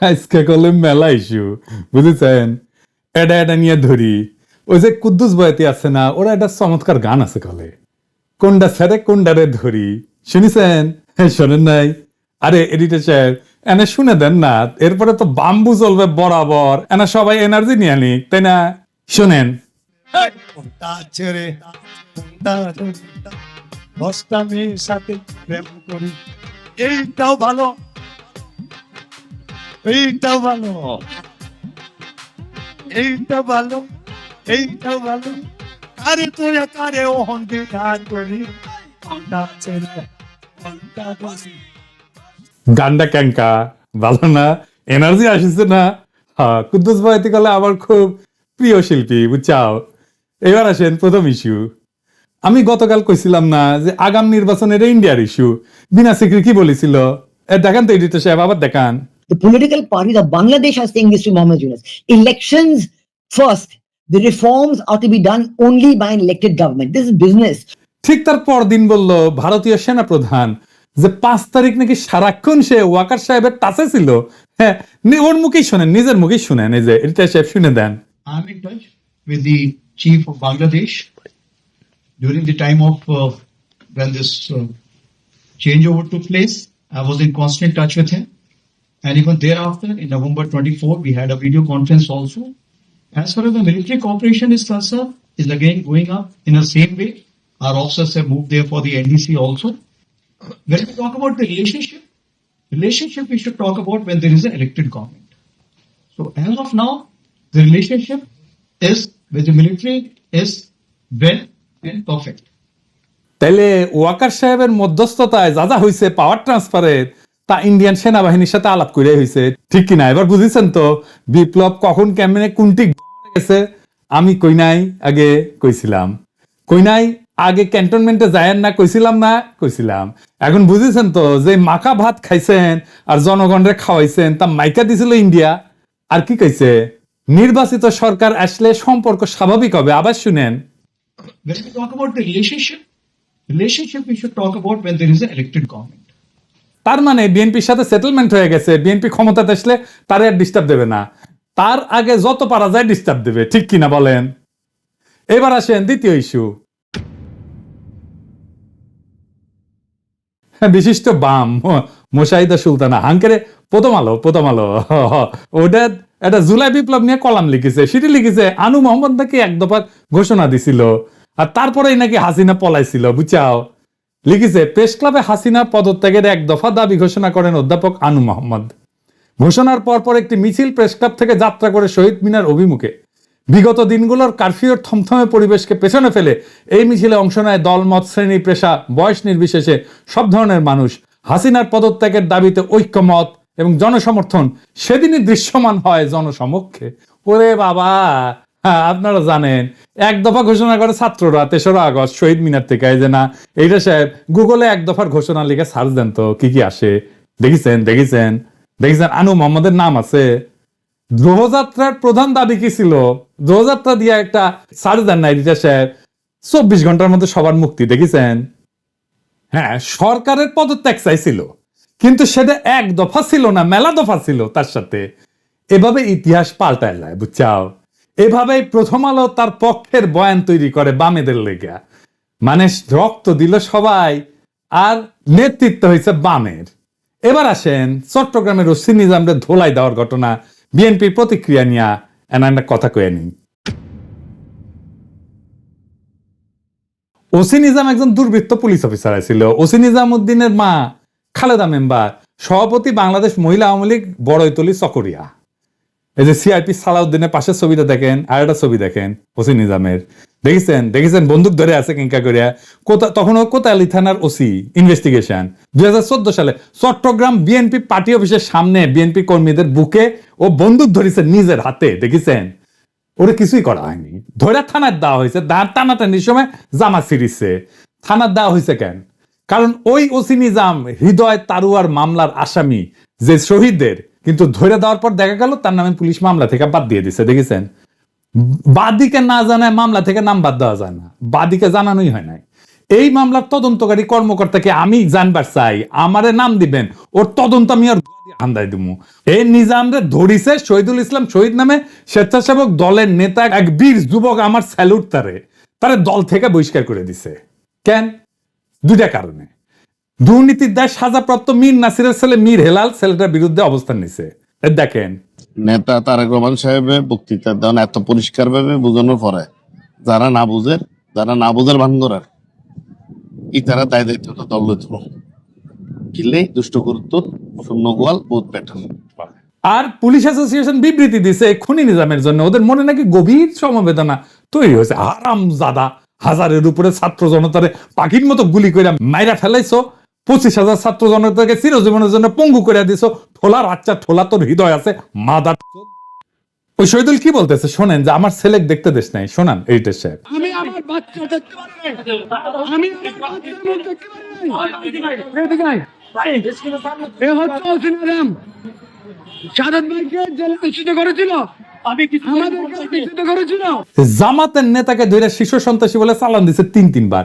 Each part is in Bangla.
আজকে করলে মেলা ইস্যু বুঝেছেন? এটা এটা নিয়ে ধরি। ওই যে কুদ্দুস বয়াতি আছে না ওরা একটা চমৎকার গান আছে কলে। কোনটা ছেড়ে কোনটারে ধরি শুনিছেন? হ্যাঁ, শোনেন নাই? আরে এডিটর সাহেব এনে শুনে দেন না এরপরে তো বাম্বু চলবে বরাবর এনা সবাই এনার্জি নিয়ে নিক তাই না? শোনেন। এইটাও ভালো। এইটাও ভালো। এইটা ভালো। এইটাও ভালো। আরে তুই কারে। ও হন্ডে গান করি। গানটা ক্যাঙ্কা ভালো না? এনার্জি আসিছে না? হ্যাঁ কুদ্দুস বয়াতি কলে আমার খুব প্রিয় শিল্পী, বুঝছাও? এবার আসেন প্রথম ইস্যু আমি গতকাল কইছিলাম না যে আগাম নির্বাচনের ইন্ডিয়ার ইস্যু বিনা সিকরি কি বলেছিল? দেখান তো এডিটর সাহেব, আবার দেখান। The political parties of Bangladesh are saying this to Mohammed Yunus. Elections first. The reforms are to be done only by an elected government. This is business. ঠিক তার পরদিন বলল ভারতীয় সেনা প্রধান যে পাঁচ তারিখ নাকি সারাক্ষণ সে ওয়াকার সাহেবের টাচে ছিল হ্যাঁ নি- ওর মুখেই শোনেন নিজের মুখেই শুনেন এই যে এডিটর সাহেব শুনে দেন in touch with the chief of Bangladesh during the time of uh, when this uh, changeover took place. I was in constant touch with him, and even thereafter, in November 24, we had a video conference also. As far as the military cooperation is concerned, is again going up in the same way. Our officers have moved there for the NDC also. When we talk about the relationship, relationship we should talk about when there is an elected government. So as of now, the relationship is with the military is well and perfect. তাইলে ওয়াকার সাহেবের মধ্যস্থতায় যা যা হয়েছে পাওয়ার ট্রান্সফারের তা ইন্ডিয়ান সেনাবাহিনীর সাথে আলাপ করে হয়েছে ঠিক কিনা? এবার বুঝেছেন তো বিপ্লব কখন কেমনে কোনটি গেছে? আমি কই নাই আগে কইছিলাম। কই নাই আগে ক্যান্টনমেন্টে যায়েন না কইছিলাম না কইছিলাম। এখন বুঝেছেন তো যে মাখা ভাত খাইছেন আর জনগণরে খাওয়াইছেন তা মাইকা দিছিল ইন্ডিয়া। আর কি কইছে? নির্বাচিত সরকার আসলে সম্পর্ক স্বাভাবিক হবে। আবার শুনেন। When we talk about the relationship, relationship we should talk about when there is an elected government. তার মানে বিএনপির সাথে সেটেলমেন্ট হয়ে গেছে। বিএনপি ক্ষমতাতে আসলে তার আর ডিস্টার্ব দেবে না। তার আগে যত পারা যায় ডিস্টার্ব দেবে ঠিক কিনা বলেন? এবার আসেন দ্বিতীয় ইস্যু হ্যাঁ, বিশিষ্ট বাম মোশাহিদা সুলতানা হাঙ্কেরে প্রথম আলো প্রথম আলো। ওটা একটা জুলাই বিপ্লব নিয়ে কলাম লিখেছে সেটি লিখেছে আনু মোহাম্মদ নাকি এক দফার ঘোষণা দিছিল আর তারপরেই নাকি হাসিনা পলাইছিল বুঝাও। লিখেছে, প্রেস ক্লাবে হাসিনা পদত্যাগের এক দফা দাবি ঘোষণা করেন অধ্যাপক আনু মোহাম্মদ। ঘোষণার পরপর একটি মিছিল প্রেস ক্লাব থেকে যাত্রা করে শহীদ মিনার অভিমুখে। বিগত দিনগুলোর কারফিউর থমথমে পরিবেশকে পেছনে ফেলে এই মিছিলে অংশ নেয় দলমত শ্রেণি পেশা, বয়স নির্বিশেষে সব ধরনের মানুষ। হাসিনার পদত্যাগের দাবিতে ঐক্যমত এবং জনসমর্থন সেদিনই দৃশ্যমান হয় জনসমক্ষে। ওরে বাবা! হ্যাঁ আপনারা জানেন। এক দফা ঘোষণা করে ছাত্ররা তেসরা আগস্ট শহীদ মিনার থেকে যে না, এইটা সাহেব গুগলে এক দফার ঘোষণা লিখে সার্চ দেন তো, কি কি আসে। দেখেছেন দেখেছেন দেখেছেন, আনু মোহাম্মদের নাম আছে। গ্রহযাত্রার প্রধান দাবি কি ছিল? গ্রহযাত্রা দিয়ে একটা সার্চ দেন না এডিটার সাহেব। চব্বিশ ঘণ্টার মধ্যে সবার মুক্তি, দেখেছেন? হ্যাঁ সরকারের পদত্যাগ চাইছিল। কিন্তু সেটা এক দফা ছিল না, মেলা দফা ছিল তার সাথে। এভাবে ইতিহাস পাল্টায় যায়, বুঝছাও? এভাবেই প্রথম আলো তার পক্ষের বয়ান তৈরি করে বামেদের লেগা। মানে রক্ত দিল সবাই, আর নেতৃত্ব হয়েছে বামের। এবার আসেন চট্টগ্রামের ওসি নিজামদের ধোলাই দেওয়ার ঘটনা। বিএনপির প্রতিক্রিয়া নিয়ে এনা কথা কয়ে নিই। ওসি নিজাম একজন দুর্বৃত্ত পুলিশ অফিসার ছিল ওসি নিজাম উদ্দিনের মা খালেদা মেম্বার, সভাপতি বাংলাদেশ মহিলা আওয়ামী লীগ, বড়ইতলি, চকরিয়া। এই যে সিআরপি সালাউদ্দিনের পাশের ছবিটা দেখেন, আর একটা ছবি দেখেন, ওসি নিজামের। দেখেছেন? দেখেছেন? বন্দুক ধরে আছে কিঙ্কা করিয়া কোথা তখনও কোতালি থানার ওসি ইনভেস্টিগেশন দুই হাজার চোদ্দ সালে চট্টগ্রাম বিএনপি পার্টি অফিসের সামনে বিএনপি কর্মীদের বুকে ও বন্দুক ধরেছে নিজের হাতে, দেখেছেন? ওরে কিছুই করা হয়নি। ধরে থানার দেওয়া হয়েছে, দাঁড় টানাটানির সময় জামা ছিঁড়িছে। থানার দেওয়া হয়েছে কেন? কারণ ওই ওসি নিজাম হৃদয় তারুয়ার মামলার আসামি, যে শহীদদের কিন্তু ধরে দেওয়ার পর দেখা গেল তার নামে পুলিশ মামলা থেকে বাদ দিয়ে দিছে, দেখেছেন? বাদিকে না জানায় মামলা থেকে নাম বাদ দেওয়া যায় না। বাদিকে জানানোই হয় নাই। এই মামলার তদন্তকারী কর্মকর্তাকে আমি জানবার চাই, আমারে নাম দিবেন, ওর তদন্ত আমি আর আন্দাই দিমু। এই নিজামরে ধরিছে শহীদুল ইসলাম শহীদ নামে স্বেচ্ছাসেবক দলের নেতা এক বীর যুবক আমার স্যালুট তারে। তারে দল থেকে বহিষ্কার করে দিছে। কেন? দুইটা কারণে। দুর্নীতির দায় সাজাপ্রাপ্ত মীর নাসিরের ছেলে মীর হেলাল ছেলেটার বিরুদ্ধে অবস্থান নিছে। দেখেন। নেতা তারেক রহমান সাহেবের বক্তৃতা দেন এত পরিষ্কার ভাবে বোঝানোর পরে যারা না বুঝে যারা না বুঝার ভান করার ই তারা দায় দায়িত্বটা দল লইত কিলে দুষ্ট গুরুত্ব শূন্য গোয়াল আর পুলিশ অ্যাসোসিয়েশন বিবৃতি দিছে খুনি নিজামের জন্য। ওদের মনে নাকি গভীর সমবেদনা তৈরি হয়েছে। আরাম জাদা হাজারের উপরে ছাত্র জনতারে পাখির মতো গুলি করে মাইরা ফেলাইছো। পঁচিশ হাজার ছাত্র জনতাকে চিরজীবনের জন্য পঙ্গু করে দিছো। ঠোলা রাচ্চা ঠোলা তোর হৃদয় আছে মাদার ওই শহীদুল কি বলতেছে? শোনেন যে আমার ছেলে দেখতে দেশ নাই। শোনান এইটার সাহেব। আমি আমার বাচ্চা দেখতে আমি জামাতের নেতাকে ধরে শিশু সন্ত্রাসী বলে চালান দিছে তিন তিনবার।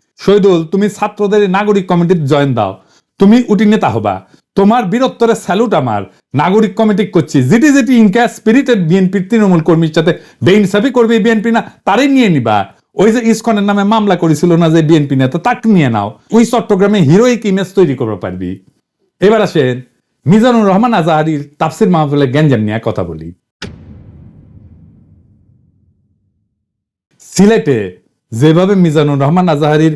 শহীদুল, তুমি ছাত্রদের নাগরিক কমিটির জয়েন দাও। তুমি উটি নেতা হবা। তোমার বীরত্বরে স্যালুট আমার। নাগরিক কমিটি করছি। যেটি যেটি ইনকা স্পিরিটেড বিএনপির তৃণমূল কর্মীর সাথে বেইনসাফি করবে বিএনপি না? তারই নিয়ে নিবা। ওই যে ইসকনের নামে মামলা করেছিল না যে বিএনপি নেতা, তাকে নিয়ে নাও। ওই চট্টগ্রামে হিরোইক ইমেজ তৈরি করতে পারবি। এবার আসেন মিজানুর রহমান আজাহারির তাফসির মাহফিলের গ্যাঞ্জাম নিয়ে কথা বলি। সিলেটে যেভাবে মিজানুর রহমান আজাহারির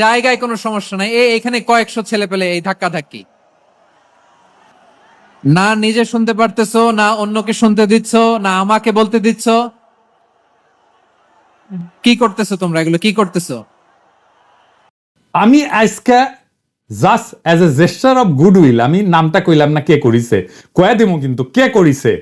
জায়গায় কোনো সমস্যা নাই। এই এখানে কয়েকশো ছেলে পেলে এই ধাক্কা ধাক্কি না নিজে শুনতে পারতেছো, না অন্যকে শুনতে দিচ্ছ, না আমাকে বলতে দিচ্ছ। কি করতেছো তোমরা এগুলো? কি করতেছো? আমি আজকে just as a gesture of goodwill আমি নামটা কইলাম না কে করিছে, কয়া দিমু কিন্তু কে করিছে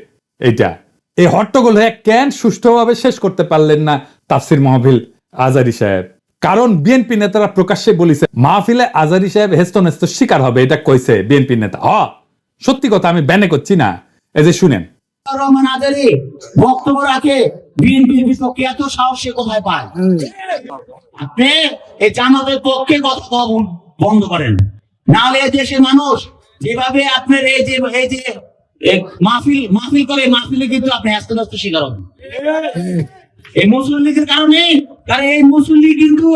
এটা এই হট্টগোল হয়ে কেন সুষ্ঠুভাবে শেষ করতে পারলেন না তাফসির মাহফিল আজারি সাহেব? কারণ বিএনপি নেতারা প্রকাশ্যে বলিছে, মাহফিলে আজারি সাহেব হেস্ত নেস্ত শিকার হবে, এটা কইছে বিএনপি নেতা। হ, সত্যি কথা, আমি ব্যানে করছি না। এই যে শুনেন। মাহফিল করে, মাহফিলে কিন্তু আপনি আস্তে আস্তে শিকার হবেন। এই মুসলিম লীগের কারণে কারণ এই মুসলিম লীগ কিন্তু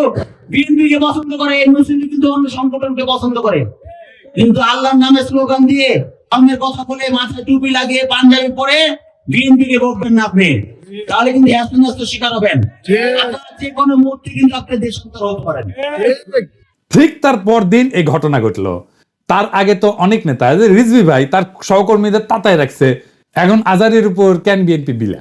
বিএনপি কে পছন্দ করে এই মুসলিম লীগ কিন্তু অন্য সংগঠনকে পছন্দ করে। কিন্তু আল্লাহর নামে স্লোগান দিয়ে সামনের কথা বলে মাথায় টুপি লাগিয়ে পাঞ্জাবি পরে বিএনপি কে ভোটবেন না আপনি। তাহলে কিন্তু হ্যাস্ত শিকার হবেন। যে কোনো মুহূর্তে কিন্তু আপনি দেশ হতে পারেন। ঠিক। তার পর দিন এই ঘটনা ঘটলো। তার আগে তো অনেক নেতা রিজভি ভাই তার সহকর্মীদের তাতায় রাখছে। এখন আজারির উপর ক্যান বিএনপি বিলা?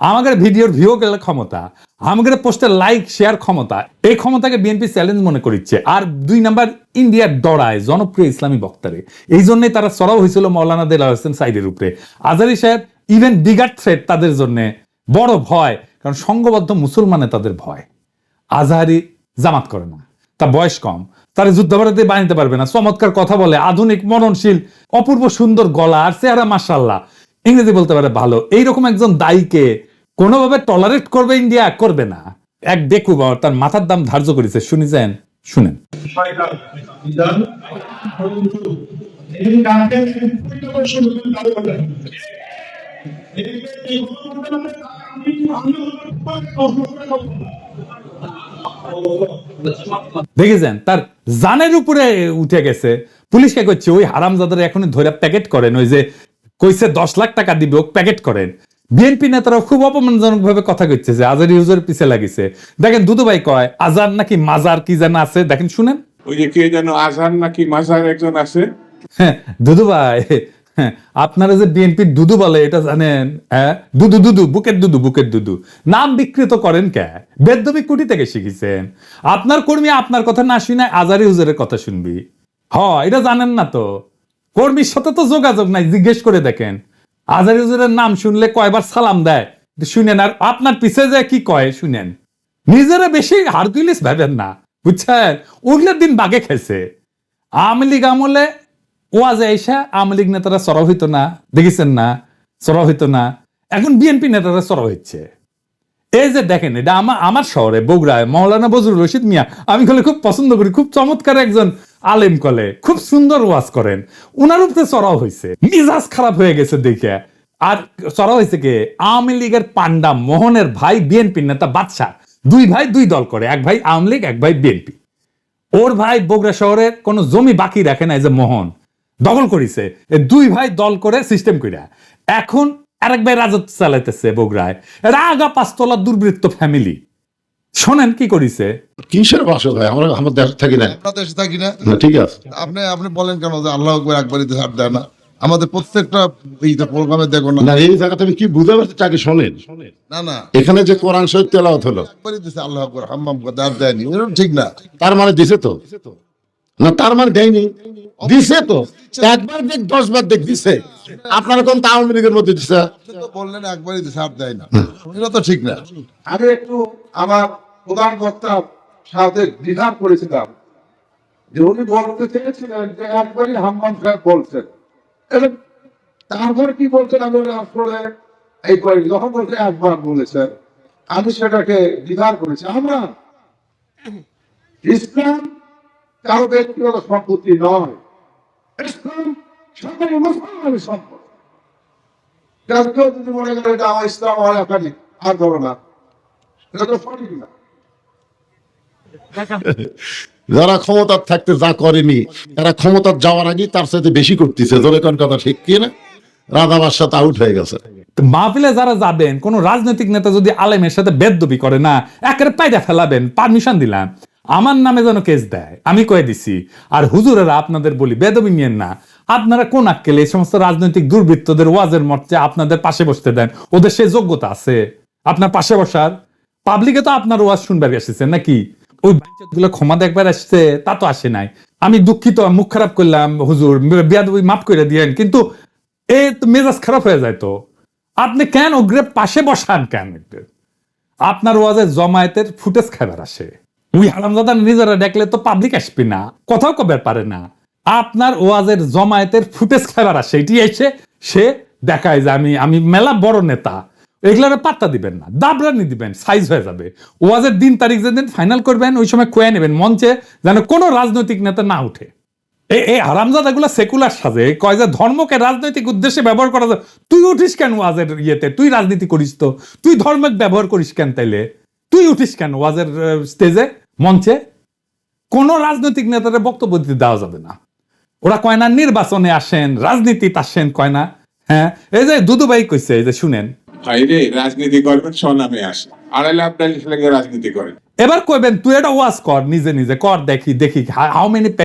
আমাদের ভিডিওর ভিউ গেলে ক্ষমতা, আমাদের পোস্টের লাইক শেয়ার ক্ষমতা, এই ক্ষমতাকে বিএনপি চ্যালেঞ্জ মনে করছে আর দুই নাম্বার ইন্ডিয়ার ডরায়, জনপ্রিয় ইসলামী বক্তারে। এই জন্যই তারা সরাও হয়েছিল মৌলানা দেলা হোসেন সাইডের উপরে। আজারি সাহেব ইভেন বিগার থ্রেট তাদের জন্য বড় ভয়, কারণ সংঘবদ্ধ মুসলমানে তাদের ভয়। আজহারি জামাত করে না তা বয়স কম, তার যুদ্ধাপরাধে বানাতে পারবে না। চমৎকার কথা বলে, আধুনিক মননশীল অপূর্ব সুন্দর গলা আর চেহারা মাসাল্লাহ ইংরেজি বলতে পারে ভালো। এইরকম একজন দায়ীকে কোনোভাবে টলারেট করবে ইন্ডিয়া করবে না। এক দেখু বাবা তার মাথার দাম ধার্য করেছে। শুনেছেন? শুনেন। দেখেছেন? তার জানের উপরে উঠে গেছে। পুলিশকে করছে ওই হারামজাদার এখন ধরে প্যাকেট করেন। ওই যে কইছে দশ লাখ টাকা দিবে প্যাকেট করেন। বিএনপি নেতারা খুব অপমানজনক ভাবে কথা কইছে যে আজার ইউজের পিছে লাগিছে। দেখেন দুদু ভাই কয় আজার নাকি মাজার কি যেন আছে? দেখেন শুনেন। ওই যে কে যেন আজহার নাকি মাজার একজন আছে। হ্যাঁ, হ্যাঁ, আপনারা যে বিএনপির দুদু বলে এটা জানেন হ্যাঁ? দুদু দুদু বুকের দুদু বুকের দুদু। নাম বিকৃত করেন কে? বেদ্যবি কুটি থেকে শিখেছেন। আপনার কর্মী আপনার কথা না শুনে আজারি হুজুরের কথা শুনবি। হ এটা জানেন না তো। কর্মীর সাথে তো যোগাযোগ নাই, জিজ্ঞেস করে দেখেন। আজারি হুজুরের নাম শুনলে কয়বার সালাম দেয় শুনেন, আর আপনার পিছে যে কি কয়, শুনেন। নিজেরা বেশি হারকুলিস ভাবেন না, বুঝছেন? উগলের দিন বাগে খেয়েছে আওয়ামী লীগ আমলে ওয়াজে আইসা আওয়ামী লীগ নেতারা সরব হইতো না, দেখেছেন না? সরব হইতো না। এখন বিএনপি নেতারা সরব হচ্ছে এই যে দেখেন, এটা আমার আমার শহরে, বগুড়ায়, মৌলানা বজরুল রশিদ মিয়া, আমি খুব পছন্দ করি, খুব চমৎকার একজন আলেম কলে খুব সুন্দর ওয়াজ করেন। উনার উপরে চড়াও হয়েছে মিজাজ খারাপ হয়ে গেছে দেখে। আর চড়াও হয়েছে কে? আওয়ামী লীগের পান্ডা মোহনের ভাই বিএনপি নেতা বাদশাহ। দুই ভাই দুই দল করে, এক ভাই আওয়ামী লীগ, এক ভাই বিএনপি। ওর ভাই বগুড়া শহরের কোনো জমি বাকি রাখে না যে মোহন। দখল করিছে। দুই ভাই দল করে সিস্টেম কইরা। এখন আরেক ভাই রাজত্ব চালাইতেছে বগুড়ায়। এরা আগা পাঁচতলা দুর্বৃত্ত ফ্যামিলি শোনেন কি করিছে? কিসের বাসক হয় আমরা আমার দেশ থাকি না। আমরা দেশে থাকি না। না, ঠিক আছে। আপনি আপনি বলেন কেন যে আল্লাহ আকবর একবারই ছাড় দেয় না। আমাদের প্রত্যেকটা এইটা প্রোগ্রামে দেখো না। না এই জায়গাতে আমি কি বুঝতে পারছি চাকরি শোনেন? না না। এখানে যে কোরআন শহীদ তেলাওয়াত হলো। একবারই দিছে আল্লাহ আকবর হাম্মাম আর দেয়নি। এরকম ঠিক না। তার মানে দিছে তো? না তার মানে দেয়নি। দিছে তো? একবার দেখ দশ বার দেখ দিছে। আপনারা কোন আওয়ামী লীগের মধ্যে দিছে? বললেন একবারই দিছে আর দেয় না। এটা তো ঠিক না। আমি একটু আমার প্রধান বক্তা সাথে দ্বিধা করেছিলাম যে উনি বলতে চেয়েছিলেন যে একবারই হাম্মাম সাহেব বলছেন। এবং তারপরে কি বলছেন আমি আসলে এই কয়েক যখন বলছে একবার বলেছেন। আমি সেটাকে দ্বিধার করেছি আমরা ইসলাম কারও ব্যক্তিগত সম্পত্তি নয়। ইসলাম সকল মুসলমানের সম্পদ। কেউ যদি মনে করে এটা আমার ইসলাম আমার একাধিক, আর ধরো না, এটা তো সঠিক না। যারা ক্ষমতার থাকতে যা করেনি, এরা ক্ষমতার যাওয়ার আগে তার সাথে বেশি করতেছে। ধরে কোন কথা ঠিক কি না? রাধা বাদশাহ আউট হয়ে গেছে। মাহফিলে যারা যাবেন, কোন রাজনৈতিক নেতা যদি আলেমের সাথে বেদবি করে না, একেবারে পায়দা ফেলাবেন পারমিশন দিলাম। আমার নামে যেন কেস দেয়, আমি কয়ে দিছি। আর হুজুরেরা আপনাদের বলি, বেদবি নিয়েন না। আপনারা কোন আক্কেলে এই সমস্ত রাজনৈতিক দুর্বৃত্তদের ওয়াজের মর্চে আপনাদের পাশে বসতে দেন? ওদের সে যোগ্যতা আছে। আপনার পাশে বসার। পাবলিকে তো আপনার ওয়াজ শুনবার এসেছেন নাকি? ওই গুলো ক্ষমা দেখবার আসছে, তা তো আসে নাই। আমি দুঃখিত মুখ খারাপ করলাম, হুজুর, বিয়াদবি মাফ করে দিয়েন, কিন্তু এ তো মেজাজ খারাপ হয়ে যায় তো। আপনি কেন ওগ্রে পাশে বসান কেন আপনার ওয়াজে জমায়েতের ফুটেজ খাবার আসে। ওই হারামজাদা নিজেরা দেখলে তো পাবলিক আসবে না, কথাও কবে পারে না। আপনার ওয়াজের জমায়েতের ফুটেজ খাবার আসে, এটি এসে সে দেখায় যে আমি আমি মেলা বড় নেতা। এগুলার পাত্তা দিবেন না দাবরানি দিবেন সাইজ হয়ে যাবে। ওয়াজের দিন, তারিখ যেদিন ফাইনাল করবেন, ওই সময় কয়ে নেবেন, মঞ্চে যেন কোনো রাজনৈতিক নেতা না উঠে। এই এই হারামজাদা গুলা সেকুলার সাজে, কয় যে ধর্মকে রাজনৈতিক উদ্দেশ্যে ব্যবহার করা যায়। তুই উঠিস কেন ওয়াজের ইয়েতে? তুই রাজনীতি করিস তো। তুই ধর্মকে ব্যবহার করিস কেন তাইলে? তুই উঠিস কেন ওয়াজের স্টেজে মঞ্চে? কোন রাজনৈতিক নেতাদের বক্তব্য দিতে দেওয়া যাবে না। ওরা কয় না, নির্বাচনে আসেন, রাজনীতিতে আসেন, কয় না। হ্যাঁ? এই যে দুদুবাই কইছে, এই যে শুনেন বাইরে রাজনীতি করবেন, স্বনামে আসে আড়াই লাখ টাকা রাজনীতি করেন। এবার কইবেন, তুই এটা ওয়াজ কর, নিজে নিজে কর, দেখি দেখি হাউ মেনি